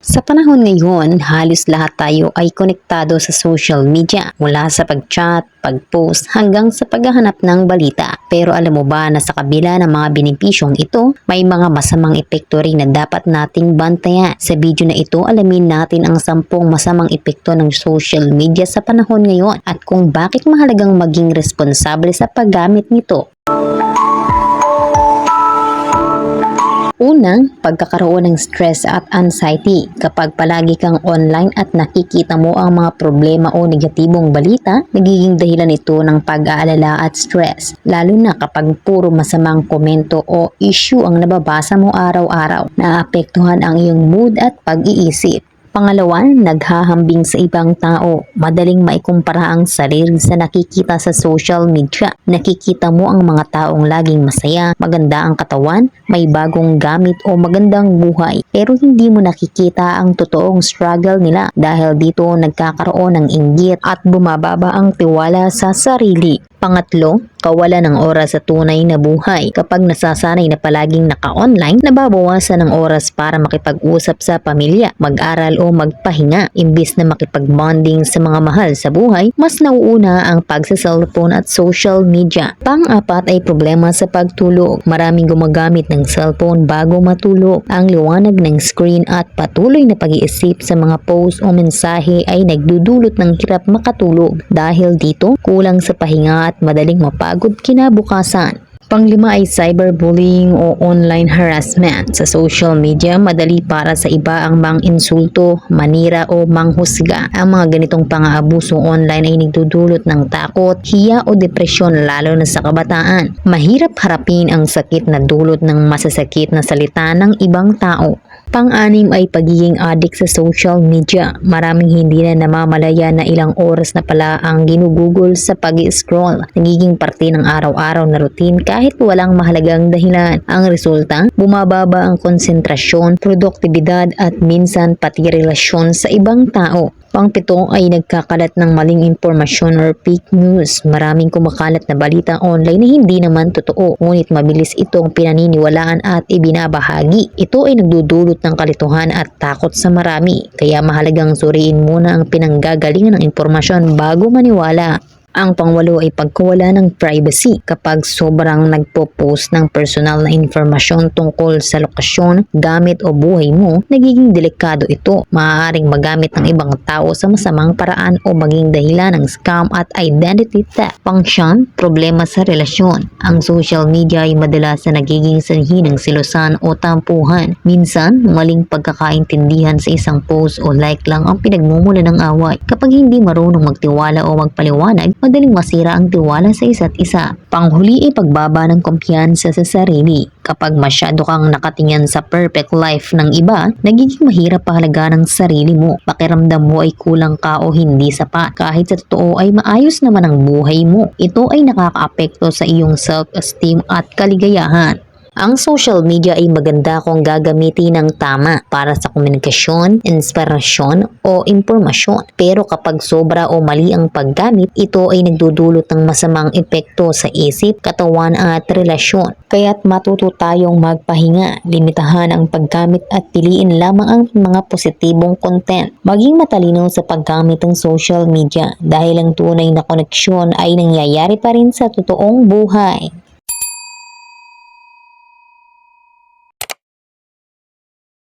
Sa panahon ngayon, halos lahat tayo ay konektado sa social media mula sa pag-chat, pag-post hanggang sa paghahanap ng balita. Pero alam mo ba na sa kabila ng mga benepisyong ito, may mga masamang epekto rin na dapat nating bantayan. Sa video na ito, alamin natin ang sampung masamang epekto ng social media sa panahon ngayon at kung bakit mahalagang maging responsable sa paggamit nito. Una, pagkakaroon ng stress at anxiety. Kapag palagi kang online at nakikita mo ang mga problema o negatibong balita, nagiging dahilan ito ng pag-aalala at stress. Lalo na kapag puro masamang komento o issue ang nababasa mo araw-araw. Naapektuhan ang iyong mood at pag-iisip. Pangalawa, naghahambing sa ibang tao. Madaling maikumpara ang sarili sa nakikita sa social media. Nakikita mo ang mga taong laging masaya, maganda ang katawan, may bagong gamit o magandang buhay. Pero hindi mo nakikita ang totoong struggle nila dahil dito nagkakaroon ng inggit at bumababa ang tiwala sa sarili. Pangatlo, kawalan ng oras sa tunay na buhay. Kapag nasasanay na palaging naka-online, nababawasan ng oras para makipag-usap sa pamilya, mag-aral o magpahinga. Imbis na makipag-bonding sa mga mahal sa buhay, mas nauuna ang pagsa-cellphone at social media. Pang-apat ay problema sa pagtulog. Maraming gumagamit ng cellphone bago matulog. Ang liwanag ng screen at patuloy na pag-iisip sa mga post o mensahe ay nagdudulot ng hirap makatulog. Dahil dito, kulang sa pahinga at madaling mapagod kinabukasan. Panglima ay cyberbullying o online harassment. Sa social media, madali para sa iba ang mang insulto, manira o manghusga. Ang mga ganitong pang-aabuso online ay nagdudulot ng takot, hiya o depresyon lalo na sa kabataan. Mahirap harapin ang sakit na dulot ng masasakit na salita ng ibang tao. Pang-anim ay pagiging addict sa social media. Maraming hindi na namamalaya na ilang oras na pala ang ginugugol sa pag-scroll. Nagiging parte ng araw-araw na routine kahit walang mahalagang dahilan. Ang resulta, bumababa ang konsentrasyon, produktibidad at minsan pati relasyon sa ibang tao. Pangpito ay nagkakalat ng maling impormasyon or fake news. Maraming kumakalat na balita online na hindi naman totoo, ngunit mabilis itong pinaniniwalaan at ibinabahagi. Ito ay nagdudulot ng kalituhan at takot sa marami, kaya mahalagang suriin muna ang pinanggagalingan ng impormasyon bago maniwala. Ang pangwalo ay pagkawala ng privacy kapag sobrang nagpo-post ng personal na informasyon tungkol sa lokasyon, gamit o buhay mo, nagiging delikado ito. Maaaring magamit ng ibang tao sa masamang paraan o maging dahilan ng scam at identity theft. Pangsyan, problema sa relasyon. Ang social media ay madalas na nagiging sanhi ng silusan o tampuhan. Minsan, maling pagkakaintindihan sa isang post o like lang ang pinagmumula ng away. Kapag hindi marunong magtiwala o magpaliwanag, madaling masira ang tiwala sa isa't isa. Panghuli ay pagbaba ng kumpiyansa sa sarili. Kapag masyado kang nakatingin sa perfect life ng iba, nagiging mahirap pahalaga ng sarili mo. Pakiramdam mo ay kulang ka o hindi sapat. Kahit sa totoo ay maayos naman ang buhay mo. Ito ay nakakaapekto sa iyong self-esteem at kaligayahan. Ang social media ay maganda kung gagamitin ng tama para sa komunikasyon, inspirasyon o impormasyon. Pero kapag sobra o mali ang paggamit, ito ay nagdudulot ng masamang epekto sa isip, katawan at relasyon. Kaya't matuto tayong magpahinga, limitahan ang paggamit at piliin lamang ang mga positibong content. Maging matalino sa paggamit ng social media dahil ang tunay na koneksyon ay nangyayari pa rin sa totoong buhay.